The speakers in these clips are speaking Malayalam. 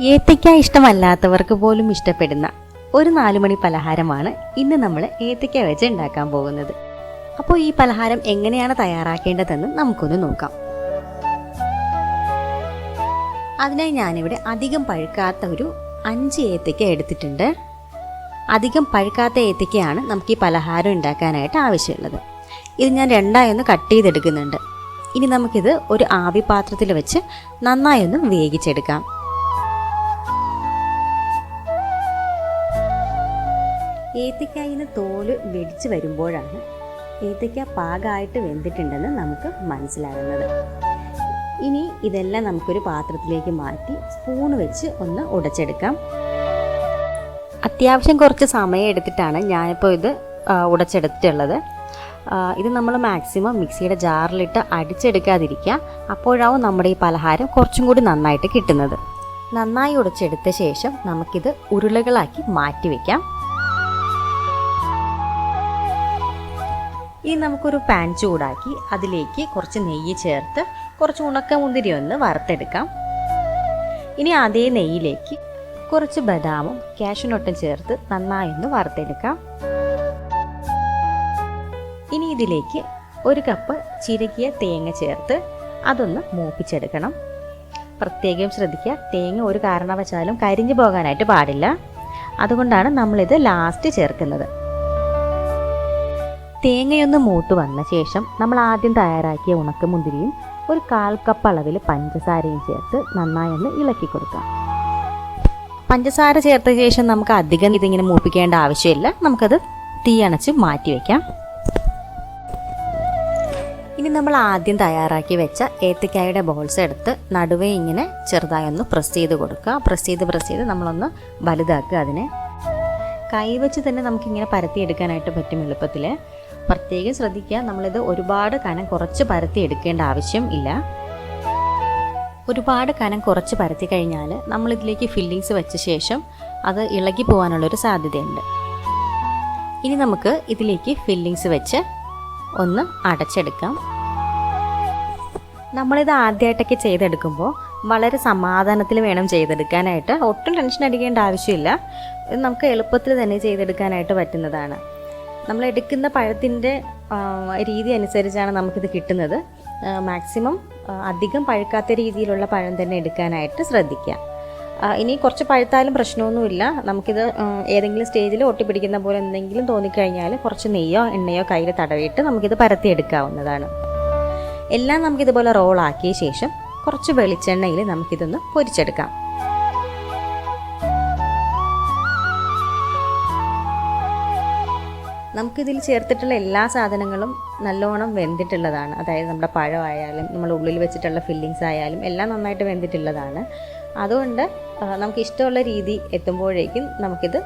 ഏത്തയ്ക്ക ഇഷ്ടമല്ലാത്തവർക്ക് പോലും ഇഷ്ടപ്പെടുന്ന ഒരു നാലുമണി പലഹാരമാണ് ഇന്ന് നമ്മൾ ഏത്തയ്ക്ക വെച്ച് ഉണ്ടാക്കാൻ പോകുന്നത്. അപ്പോൾ ഈ പലഹാരം എങ്ങനെയാണ് തയ്യാറാക്കേണ്ടതെന്ന് നമുക്കൊന്ന് നോക്കാം. അതിനായി ഞാനിവിടെ അധികം പഴുക്കാത്ത ഒരു അഞ്ച് ഏത്തയ്ക്ക എടുത്തിട്ടുണ്ട്. അധികം പഴുക്കാത്ത ഏത്തയ്ക്കയാണ് നമുക്ക് ഈ പലഹാരം ഉണ്ടാക്കാനായിട്ട് ആവശ്യമുള്ളത്. ഇത് ഞാൻ രണ്ടായി ഒന്ന് കട്ട് ചെയ്തെടുക്കുന്നുണ്ട്. ഇനി നമുക്കിത് ഒരു ആവി പാത്രത്തിൽ വെച്ച് നന്നായി ഒന്ന് വേവിച്ചെടുക്കാം. ഏത്തയ്ക്കായിന്ന് തോൽ വെടിച്ച് വരുമ്പോഴാണ് ഏത്തയ്ക്ക പാകമായിട്ട് വെന്തിട്ടുണ്ടെന്ന് നമുക്ക് മനസ്സിലാകുന്നത്. ഇനി ഇതെല്ലാം നമുക്കൊരു പാത്രത്തിലേക്ക് മാറ്റി സ്പൂൺ വെച്ച് ഒന്ന് ഉടച്ചെടുക്കാം. അത്യാവശ്യം കുറച്ച് സമയം എടുത്തിട്ടാണ് ഞാനിപ്പോൾ ഇത് ഉടച്ചെടുത്തിട്ടുള്ളത്. ഇത് നമ്മൾ മാക്സിമം മിക്സിയുടെ ജാറിലിട്ട് അടിച്ചെടുക്കാതിരിക്കുക. അപ്പോഴാവും നമ്മുടെ ഈ പലഹാരം കുറച്ചും കൂടി നന്നായിട്ട് കിട്ടുന്നത്. നന്നായി ഉടച്ചെടുത്ത ശേഷം നമുക്കിത് ഉരുളകളാക്കി മാറ്റി വയ്ക്കാം ഇനി നമുക്കൊരു പാൻ ചൂടാക്കി അതിലേക്ക് കുറച്ച് നെയ്യ് ചേർത്ത് കുറച്ച് ഉണക്കമുന്തിരി ഒന്ന് വറുത്തെടുക്കാം. ഇനി അതേ നെയ്യിലേക്ക് കുറച്ച് ബദാമും കാഷ്യൂനട്ടും ചേർത്ത് നന്നായി ഒന്ന് വറുത്തെടുക്കാം. ഇനി ഇതിലേക്ക് ഒരു കപ്പ് ചിരകിയ തേങ്ങ ചേർത്ത് അതൊന്ന് മൂപ്പിച്ചെടുക്കണം. പ്രത്യേകം ശ്രദ്ധിക്കുക തേങ്ങ ഒരു കാരണവശാലും കരിഞ്ഞു പോകാനായിട്ട് പാടില്ല. അതുകൊണ്ടാണ് നമ്മളിത് ലാസ്റ്റ് ചേർക്കുന്നത്. തേങ്ങയൊന്ന് മൂത്ത് വന്ന ശേഷം നമ്മൾ ആദ്യം തയ്യാറാക്കിയ ഉണക്കമുന്തിരിയും ഒരു കാൽ കപ്പ് അളവിൽ പഞ്ചസാരയും ചേർത്ത് നന്നായി ഒന്ന് ഇളക്കി കൊടുക്കാം. പഞ്ചസാര ചേർത്ത ശേഷം നമുക്ക് അധികം ഇതിങ്ങനെ മൂപ്പിക്കേണ്ട ആവശ്യമില്ല. നമുക്കത് തീ അണച്ച് മാറ്റി വയ്ക്കാം ഇനി നമ്മൾ ആദ്യം തയ്യാറാക്കി വെച്ച ഏത്തക്കായുടെ ബോൾസ് എടുത്ത് നടുവേ ഇങ്ങനെ ചെറുതായി ഒന്ന് പ്രസ് ചെയ്ത് കൊടുക്കുക. പ്രസ് ചെയ്ത് പ്രസ് ചെയ്ത് നമ്മളൊന്ന് വലുതാക്കുക അതിനെ. കൈവച്ച് തന്നെ നമുക്കിങ്ങനെ പരത്തിയെടുക്കാനായിട്ട് പറ്റും എളുപ്പത്തിൽ പ്രത്യേകം ശ്രദ്ധിക്കുക. നമ്മളിത് ഒരുപാട് കനം കുറച്ച് പരത്തി എടുക്കേണ്ട ആവശ്യം ഇല്ല. ഒരുപാട് കനം കുറച്ച് പരത്തി കഴിഞ്ഞാൽ നമ്മളിതിലേക്ക് ഫില്ലിങ്സ് വെച്ച ശേഷം അത് ഇളകി പോകാനുള്ളൊരു സാധ്യതയുണ്ട്. ഇനി നമുക്ക് ഇതിലേക്ക് ഫില്ലിങ്സ് വെച്ച് ഒന്ന് അടച്ചെടുക്കാം. നമ്മളിത് ആദ്യമായിട്ടൊക്കെ ചെയ്തെടുക്കുമ്പോൾ വളരെ സമാധാനത്തിൽ വേണം ചെയ്തെടുക്കാനായിട്ട്. ഒട്ടും ടെൻഷൻ അടിക്കേണ്ട ആവശ്യമില്ല. നമുക്ക് എളുപ്പത്തിൽ തന്നെ ചെയ്തെടുക്കാനായിട്ട് പറ്റുന്നതാണ്. നമ്മൾ എടുക്കുന്ന പഴത്തിന്റെ രീതി അനുസരിച്ചാണ് നമുക്കിത് കിട്ടുന്നത്. മാക്സിമം അധികം പഴുക്കാത്ത രീതിയിലുള്ള പഴം തന്നെ എടുക്കാനായിട്ട് ശ്രദ്ധിക്കുക. ഇനി കുറച്ച് പഴുത്താലും പ്രശ്നമൊന്നുമില്ല. നമുക്കിത് ഏതെങ്കിലും സ്റ്റേജിൽ ഒട്ടിപ്പിടിക്കുന്ന പോലെ എന്തെങ്കിലും തോന്നിക്കഴിഞ്ഞാൽ കുറച്ച് നെയ്യോ എണ്ണയോ കയ്യിൽ തടവിയിട്ട് നമുക്കിത് പരത്തിയെടുക്കാവുന്നതാണ്. എല്ലാം നമുക്കിതുപോലെ റോളാക്കിയ ശേഷം കുറച്ച് വെളിച്ചെണ്ണയിൽ നമുക്കിതൊന്ന് പൊരിച്ചെടുക്കാം. നമുക്കിതിൽ ചേർത്തിട്ടുള്ള എല്ലാ സാധനങ്ങളും നല്ലോണം വെന്തിട്ടുള്ളതാണ്. അതായത് നമ്മുടെ പഴമായാലും നമ്മൾ ഉള്ളിൽ വെച്ചിട്ടുള്ള ഫില്ലിങ്സ് ആയാലും എല്ലാം നന്നായിട്ട് വെന്തിട്ടുള്ളതാണ്. അതുകൊണ്ട് നമുക്ക് ഇഷ്ടമുള്ള രീതി എത്തുമ്പോഴേക്കും നമുക്കിത്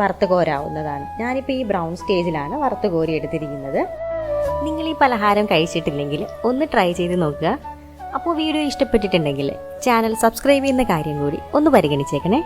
വറുത്ത് കോരാവുന്നതാണ്. ഞാനിപ്പോൾ ഈ ബ്രൗൺ സ്റ്റേജിലാണ് വറുത്ത് കോരി എടുത്തിരിക്കുന്നത്. നിങ്ങൾ ഈ പലഹാരം കഴിച്ചിട്ടില്ലെങ്കിൽ ഒന്ന് ട്രൈ ചെയ്ത് നോക്കുക. അപ്പോൾ വീഡിയോ ഇഷ്ടപ്പെട്ടിട്ടുണ്ടെങ്കിൽ ചാനൽ സബ്സ്ക്രൈബ് ചെയ്യുന്ന കാര്യം കൂടി ഒന്ന് പരിഗണിച്ചേക്കണേ.